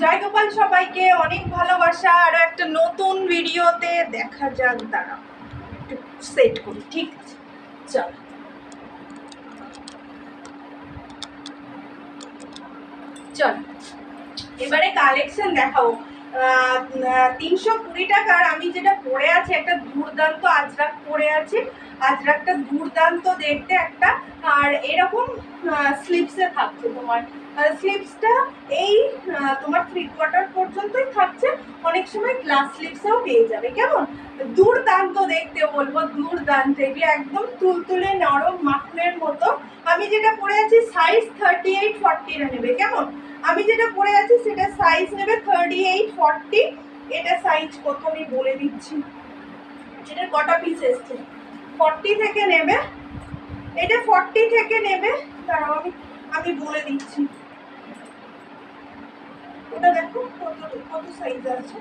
জয় গোপাল সবাইকে অনেক ভালোবাসা। আরও একটা নতুন ভিডিওতে দেখা যাক দাঁড়া একটু সেট করি, ঠিক আছে? চল। চল। এবারে কালেকশন দেখাবো। তিনশো কুড়ি টাকার আমি যেটা পরে আছি, একটা দুর্দান্ত আজরাক পরে আছি। আজরাকটা দুর্দান্ত দেখতে একটা। আর এরকম স্লিপসে থাকছে তোমার। স্লিপসটা এই তোমার থ্রি কোয়ার্টার পর্যন্তই থাকছে। অনেক সময় গ্লাস স্লিপসেও পেয়ে যাবে, কেমন? দুর্দান্ত দেখতে বলব, দুর্দান্ত। এগুলো একদম তুলতুলে, নরম, মাখনের মতো। আমি যেটা পরে আছি সাইজ থার্টি এইট ফর্টিটা নেবে, কেমন? আমি যেটা পরে আছি, সেটা সাইজ নেবে থার্টি এইট ফর্টি এটা সাইজ কত আমি বলে দিচ্ছি। এটা কটা পিস এসছে? ফর্টি থেকে নেবে। এটা ফর্টি থেকে নেবে। দাঁড়াও আমি আমি বলে দিচ্ছি। ওটা দেখো কত কত সাইজ আছে।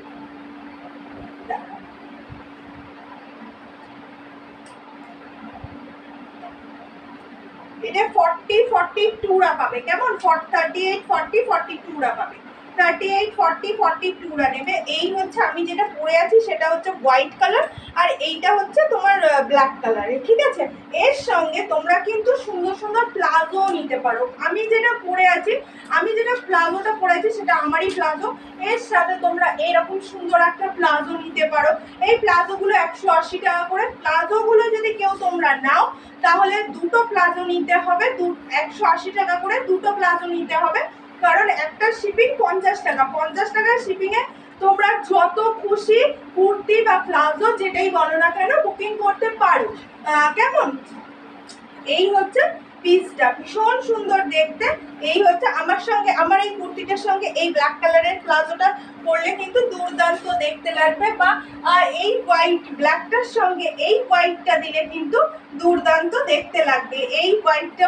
এটা ফর্টি ফর্টি টুরা পাবে। কেমন? থার্টি এইট ফর্টি ফর্টি টুরা পাবে। থার্টি এইট ফর্টি ফর্টি টুরা নেবে এই হচ্ছে আমি যেটা পরে আছি, সেটা হচ্ছে হোয়াইট কালার আর এইটা হচ্ছে তোমার ব্ল্যাক কালারের ঠিক আছে? এর সঙ্গে তোমরা কিন্তু সুন্দর সুন্দর প্লাজো নিতে পারো। আমি যেটা পরে আছি, আমি যেটা প্লাজোটা পরে আছি, সেটা আমারই প্লাজো। এর সাথে তোমরা এরকম সুন্দর একটা প্লাজো নিতে পারো। এই প্লাজোগুলো একশো আশি টাকা করে। প্লাজোগুলো যদি কেউ তোমরা নাও, তাহলে দুটো প্লাজো নিতে হবে। দু একশো আশি টাকা করে দুটো প্লাজো নিতে হবে। কারণ একটা শিপিং পঞ্চাশ টাকা। পঞ্চাশ টাকার শিপিংয়ে তোমরা যত খুশি কুর্তি বা প্লাজো যেটাই বলো না কেন বুকিং করতে পারো। কেমন? এই হচ্ছে পিসটা ভীষণ সুন্দর দেখতে। এই হচ্ছে আমার সঙ্গে, আমার এই কুর্তিটার সঙ্গে এই ব্ল্যাক কালারের প্লাজোটা পরলে কিন্তু দুর্দান্ত দেখতে লাগবে বা এই হোয়াইট ব্ল্যাকটার সঙ্গে এই হোয়াইটটা দিলে কিন্তু দুর্দান্ত দেখতে লাগবে। এই হোয়াইটটা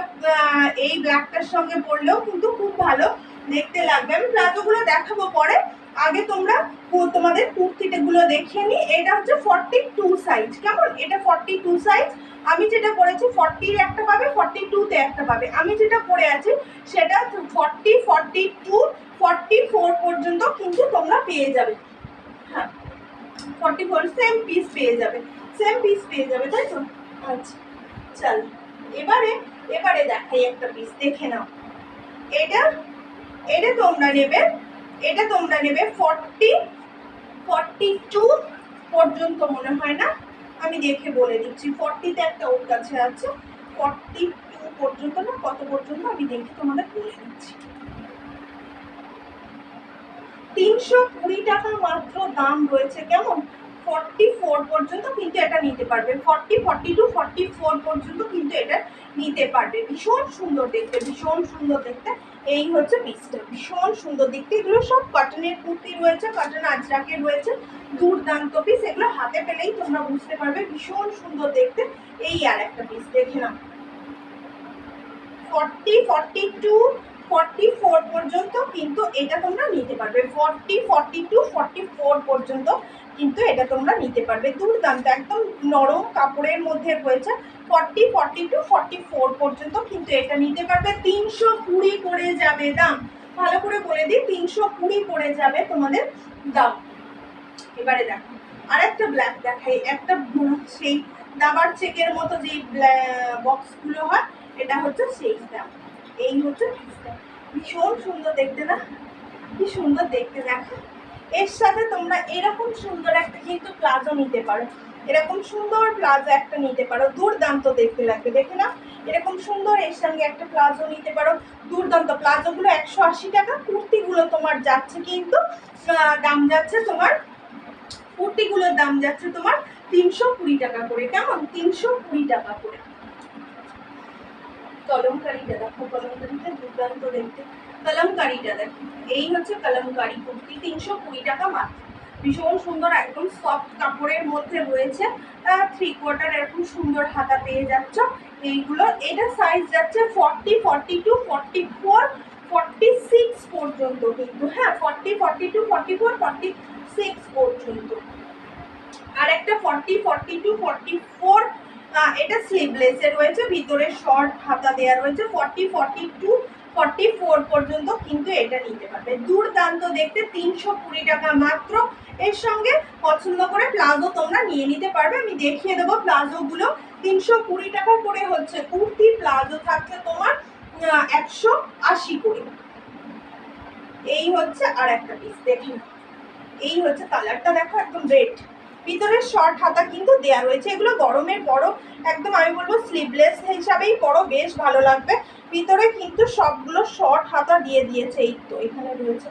এই ব্ল্যাকটার সঙ্গে পরলেও কিন্তু খুব ভালো দেখতে লাগবে। আমি প্লাজোগুলো দেখাবো পরে। আগে তোমরা তোমাদের কুর্তিটাগুলো দেখিয়ে নি। এটা হচ্ছে ফর্টি টু সাইজ কেমন? এটা ফর্টি টু সাইজ আমি যেটা পরেছি ফর্টির একটা পাবে ফর্টি টুতে একটা পাবে। আমি যেটা পরে আছি, সেটা forty forty two forty four পর্যন্ত কিন্তু তোমরা পেয়ে যাবে। হ্যাঁ ফর্টি ফোর সেম পিস পেয়ে যাবে। সেম পিস পেয়ে যাবে, তাই তো? আচ্ছা চল, এবারে এবারে দেখাই একটা পিস দেখে নাও। এটা এটা তোমরা নেবে, এটা তোমরা নেবে ফর্টি ফর্টি টু পর্যন্ত মনে হয় না? আমি দেখে বলে দিচ্ছি। ফর্টিতে একটা ওর কাছে আছে। ফর্টি টু পর্যন্ত না, কত পর্যন্ত আমি দেখে তোমাদের বলে দিচ্ছি। তিনশো কুড়ি টাকা মাত্র দাম রয়েছে, কেমন? ফর্টি ফোর পর্যন্ত কিন্তু এটা নিতে পারবে। Forty forty two forty four পর্যন্ত কিন্তু এটা নিতে পারবে। ভীষণ সুন্দর দেখতে, ভীষণ সুন্দর দেখতে। এই হচ্ছে পিসটা। ভীষণ সুন্দর দেখতে। এগুলো সব কটনের কুর্তি রয়েছে কটন আজরাকের রয়েছে। দুর্দান্ত পিস এগুলো হাতে পেলেই তোমরা বুঝতে পারবে। ভীষণ সুন্দর দেখতে। এই আর একটা পিস দেখে নাও। Forty forty two forty four পর্যন্ত কিন্তু এটা তোমরা নিতে পারবে। Forty forty two forty four পর্যন্ত কিন্তু এটা তোমরা নিতে পারবে। দুর্দান্ত, একদম নরম কাপড়ের মধ্যে রয়েছে। Forty forty two forty four পর্যন্ত কিন্তু এটা নিতে পারবে। তিনশো কুড়ি পড়ে যাবে দাম। ভালো করে বলে দিই, তিনশো কুড়ি পড়ে যাবে তোমাদের দাম। এবারে দেখো আর একটা ব্ল্যাক দেখাই। একটা সেই দাবার চেকের মতো যে বক্সগুলো হয়, এটা হচ্ছে সেই দাম। এই হচ্ছে পিসটা ভীষণ সুন্দর দেখতে না? কি সুন্দর দেখতে দেখো। এর সাথে তোমরা এরকম সুন্দর একটা কিন্তু প্লাজো নিতে পারো। এরকম সুন্দর প্লাজো একটা নিতে পারো। দুর্দান্ত দেখতে লাগবে, দেখে না এরকম সুন্দর এর সঙ্গে একটা প্লাজো নিতে পারো। দুর্দান্ত প্লাজোগুলো একশো আশি টাকা, কুর্তিগুলো তোমার যাচ্ছে কিন্তু দাম যাচ্ছে তোমার, কুর্তিগুলোর দাম যাচ্ছে তোমার তিনশো কুড়ি টাকা করে। কেমন? তিনশো কুড়ি টাকা করে। কলমকারিটা দেখো, কলমকারিটা দুর্দান্ত দেখতে। কলমকারিটা দেখো, এই হচ্ছে কলমকারি কুর্তি, তিনশো কুড়ি টাকা মাত্র। ভীষণ সুন্দর, একদম সফট কাপড়ের মধ্যে রয়েছে। থ্রি কোয়ার্টার এরকম সুন্দর হাতা পেয়ে যাচ্ছ। এইগুলো, এটা সাইজ যাচ্ছে forty forty two forty four forty six পর্যন্ত কিন্তু হ্যাঁ forty forty two forty four forty six পর্যন্ত। আর একটা forty forty two forty four এটা স্লিভলেসে রয়েছে, ভিতরে শর্ট হাতা দেওয়া রয়েছে forty forty two forty four পর্যন্ত কিন্তু এটা নিতে পারবে। দুর্দান্ত দেখতে, তিনশো কুড়ি টাকা মাত্র। এর সঙ্গে পছন্দ করে প্লাজো তোমরা নিয়ে নিতে পারবে। আমি দেখিয়ে দেবো প্লাজোগুলো। তিনশো কুড়ি টাকা করে হচ্ছে কুর্তি, প্লাজো থাকছে তোমার একশো আশি করে। এই হচ্ছে আর একটা পিস দেখে। এই হচ্ছে কালারটা দেখো একদম রেড ভিতরে শর্ট হাতা কিন্তু দেয়া রয়েছে। এগুলো গরমের বড়, একদম আমি বলব স্লিভলেস হিসাবেই বড় বেশ ভালো লাগবে। ভিতরে কিন্তু সবগুলো শর্ট হাতা দিয়ে দিয়েছে, এই তো এখানে রয়েছে।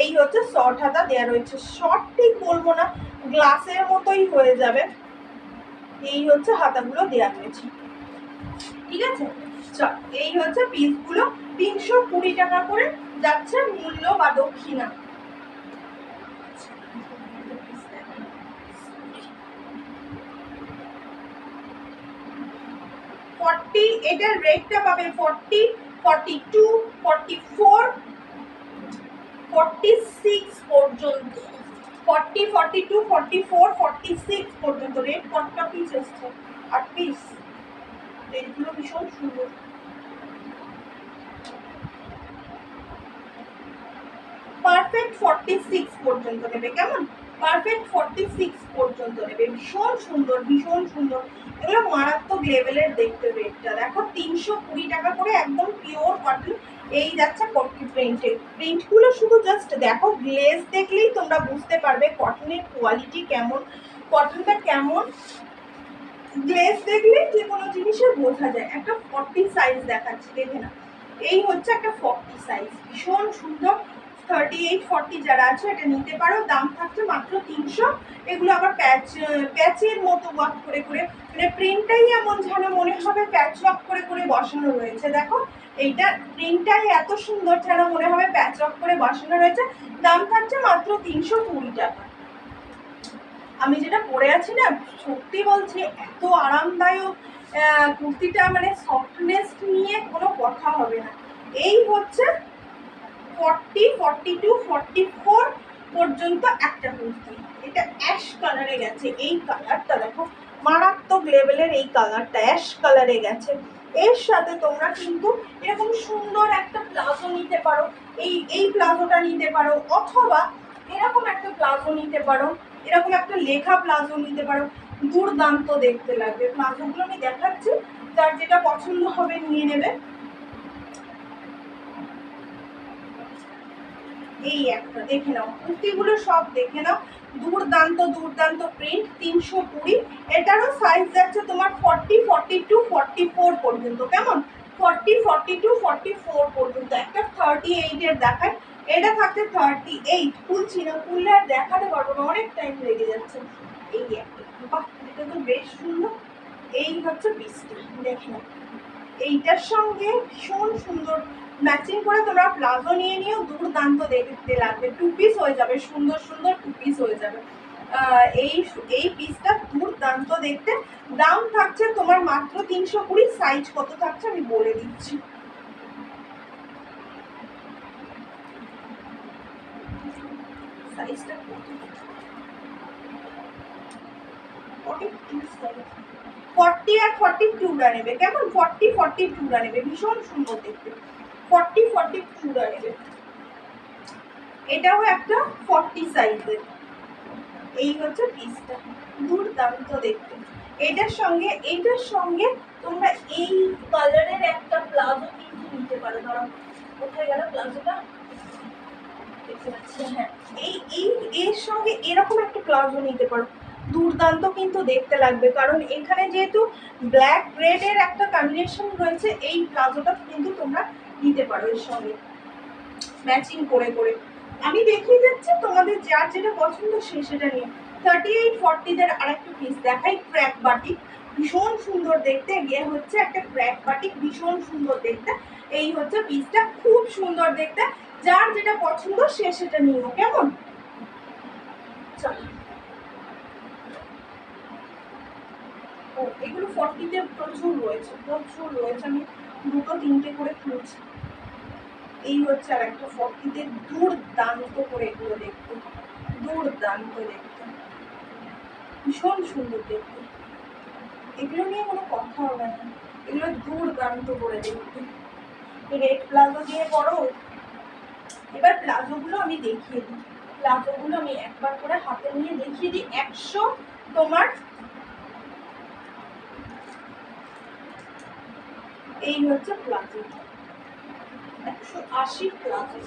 এই হচ্ছে শর্ট হাতা দেয়া রয়েছে। শর্ট ঠিক বলব না গ্লাসের মতোই হয়ে যাবে। এই হচ্ছে হাতাগুলো দেয়া রয়েছে। ঠিক আছে? এই হচ্ছে পিসগুলো তিনশো কুড়ি টাকা করে যাচ্ছে মূল্য বা দক্ষিণা। ফর্টি এটার রেটটা পাবে forty forty two forty four forty six পর্যন্ত। Forty forty two forty four forty six পর্যন্ত রেট কতটা পিস এসছে আট পিস রেটগুলো ভীষণ সুন্দর। পারফেক্ট ফর্টি সিক্স পর্যন্ত নেবে, কেমন? পারফেক্ট ফর্টি সিক্স পর্যন্ত নেবে। ভীষণ সুন্দর ভীষণ সুন্দর। এগুলো মারাত্মক লেভেলের দেখতে রেটটা দেখো, তিনশো কুড়ি টাকা করে একদম পিওর কটন এই যাচ্ছে কটন প্রিন্টের প্রিন্টগুলো শুধু জাস্ট দেখো গ্লেজ দেখলেই তোমরা বুঝতে পারবে কটনের কোয়ালিটি কেমন। কটনটা কেমন? গ্লেজ দেখলেই যে কোনো জিনিসের বোঝা যায়। একটা ফর্টি সাইজ দেখাচ্ছি, দেখে না এই হচ্ছে একটা ফর্টি সাইজ ভীষণ সুন্দর। থার্টি এইট ফর্টি যারা আছে, এটা নিতে পারো। দাম থাকছে মাত্র তিনশো। এগুলো আবার প্যাচ প্যাচের মতো ওয়ার্ক করে করে। মানে প্রিন্টটাই এমন যেন মনে হবে প্যাচ ওয়ার্ক করে করে বসানো রয়েছে। দেখো, এইটা প্রিন্টটাই এত সুন্দর যেন মনে হবে প্যাচ ওয়ার্ক করে বসানো রয়েছে। দাম থাকছে মাত্র তিনশো কুড়ি টাকা। আমি যেটা পরে আছি না, সত্যি বলছি, এত আরামদায়ক কুর্তিটা মানে সফটনেস নিয়ে কোনো কথা হবে না। এই হচ্ছে forty forty two forty four পর্যন্ত একটা কুর্তি এটা অ্যাশ কালারে গেছে, এই কালারটা দেখো, মারাত্মক লেভেলের এই কালারটা অ্যাশ কালারে গেছে। এর সাথে তোমরা কিন্তু এরকম সুন্দর একটা প্লাজো নিতে পারো, এই এই প্লাজোটা নিতে পারো, অথবা এরকম একটা প্লাজো নিতে পারো, এরকম একটা লেখা প্লাজো নিতে পারো, দুর্দান্ত দেখতে লাগবে। প্লাজোগুলো আমি দেখাচ্ছি, যার যেটা পছন্দ হবে নিয়ে নেবে। এই একটা, দেখে নাও। কুর্তিগুলো সব দেখে নাও। দুর্দান্ত দুর্দান্ত প্রিন্ট তিনশো কুড়ি। এটারও সাইজ যাচ্ছে তোমার forty forty two forty four পর্যন্ত। কেমন? Forty forty two forty four পর্যন্ত। একটা থার্টি এইটের দেখায়। এটা থাকছে থার্টি এইট খুলছি না, খুললে আর দেখাতে পারব না। অনেক টাইম লেগে যাচ্ছে। এই একটা। বাহ, এটা তো বেশ সুন্দর। এই হচ্ছে পিসটি দেখে নাও। এইটার সঙ্গে ভীষণ সুন্দর ম্যাচিং করে তোমরা প্লাজো নিয়ে নিয়েও দুর্দান্ত দেখতে লাগবে। টু পিস হয়ে যাবে, সুন্দর সুন্দর টু পিস হয়ে যাবে। এই এই পিসটা দুর্দান্ত দেখতে। দাম থাকছে তোমার মাত্র তিনশো কুড়ি সাইজ কত থাকছে আমি বলে দিচ্ছি। সাইজটা ফর্টি আর ফর্টি টুরা নেবে। কেমন? ফর্টি ফর্টি টুরা নেবে। ভীষণ সুন্দর দেখতে। ফর্টি ফর্টি টুরা নেবে এটাও একটা ফর্টি সাইজের এই হচ্ছে পিসটা দুর্দান্ত দেখতে। এটার সঙ্গে এইটার সঙ্গে তোমরা এই কালারের একটা প্লাজো কিন্তু নিতে পারো। ধরো, কোথায় গেল প্লাজোটা? হ্যাঁ। এই এই, এর সঙ্গে এরকম একটা প্লাজো নিতে পারো। দুর্দান্ত কিন্তু দেখতে লাগবে। কারণ এখানে যেহেতু ব্ল্যাক রেডের একটা কম্বিনেশন রয়েছে, এই প্লাজোটা কিন্তু তোমরা নিতে পারো এর সঙ্গে। ম্যাচিং করে করে। আমি দেখিয়ে যাচ্ছি তোমাদের যার যেটা পছন্দ সে সেটা নিয়ে। থার্টি এইট ফর্টিদের আরেকটা পিস দেখাই ক্র্যাক বাটিক ভীষণ সুন্দর দেখতে। গিয়ে হচ্ছে একটা ক্র্যাক বাটিক ভীষণ সুন্দর দেখতে। এই হচ্ছে পিসটা খুব সুন্দর দেখতে। যার যেটা পছন্দ সে সেটা নিও কেমন? এগুলো ফর্টিতে প্রচুর রয়েছে প্রচুর রয়েছে। আমি দুটো, তিনটে করে খুলছি। এই হচ্ছে আর একটা ফর্টিতে দুর্দান্ত করে এগুলো দেখতে দুর্দান্ত দেখতে ভীষণ সুন্দর দেখতে এগুলো নিয়ে কোনো কথা হবে না। এগুলো দুর্দান্ত করে দেখতে রেড প্লাজো দিয়ে করো। এবার প্লাজোগুলো আমি দেখিয়ে দিই। প্লাজোগুলো আমি একবার করে হাতে নিয়ে দেখিয়ে দিই। একশো তোমার এই হচ্ছে প্লাজো আশি প্লাজো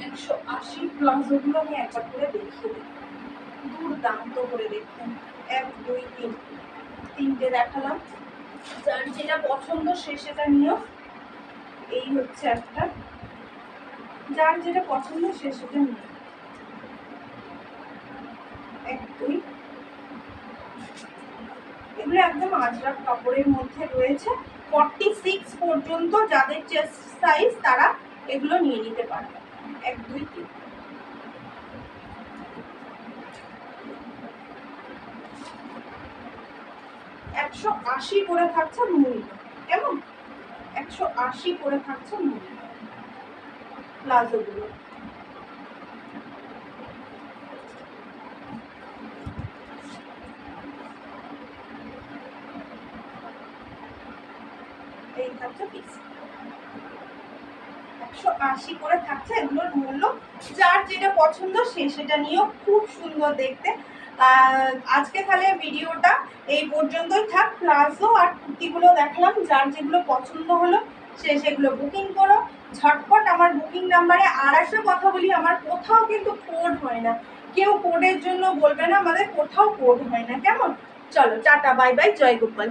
একশো আশি প্লাজোগুলো আমি একবার করে দেখিয়ে দিই দুর্দান্ত করে দেখুন। এক, দুই, তিন। তিনটে দেখালাম। যার যেটা পছন্দ সে সেটা নিও। এই হচ্ছে একটা। যার যেটা পছন্দ সে সেটা নিও। এক, দুই। এগুলো একদম আজরাক কাপড়ের মধ্যে রয়েছে। ফর্টি সিক্স পর্যন্ত যাদের চেস্ট সাইজ তারা এগুলো নিয়ে নিতে পারবে। এক, দুই, তিন। একশো আশি করে থাকছে মূল্য কেমন? একশো আশি করে থাকছে মূল্য প্লাজোগুলো এই থাকছে পিস আশি করে থাকছে, এগুলোর মূল্য যার যেটা পছন্দ সে সেটা নিয়েও খুব সুন্দর দেখতে। আজকে তাহলে ভিডিওটা এই পর্যন্তই থাক। প্লাজো আর কুর্তিগুলো দেখলাম, যার যেগুলো পছন্দ হলো সে সেগুলো বুকিং করো। ঝটপট আমার বুকিং নাম্বারে আর একটা কথা বলি, আমার কোথাও কিন্তু কোড হয় না। কেউ কোডের জন্য বলবে না, আমাদের কোথাও কোড হয় না। কেমন? চলো, টাটা বাই বাই জয় গোপাল।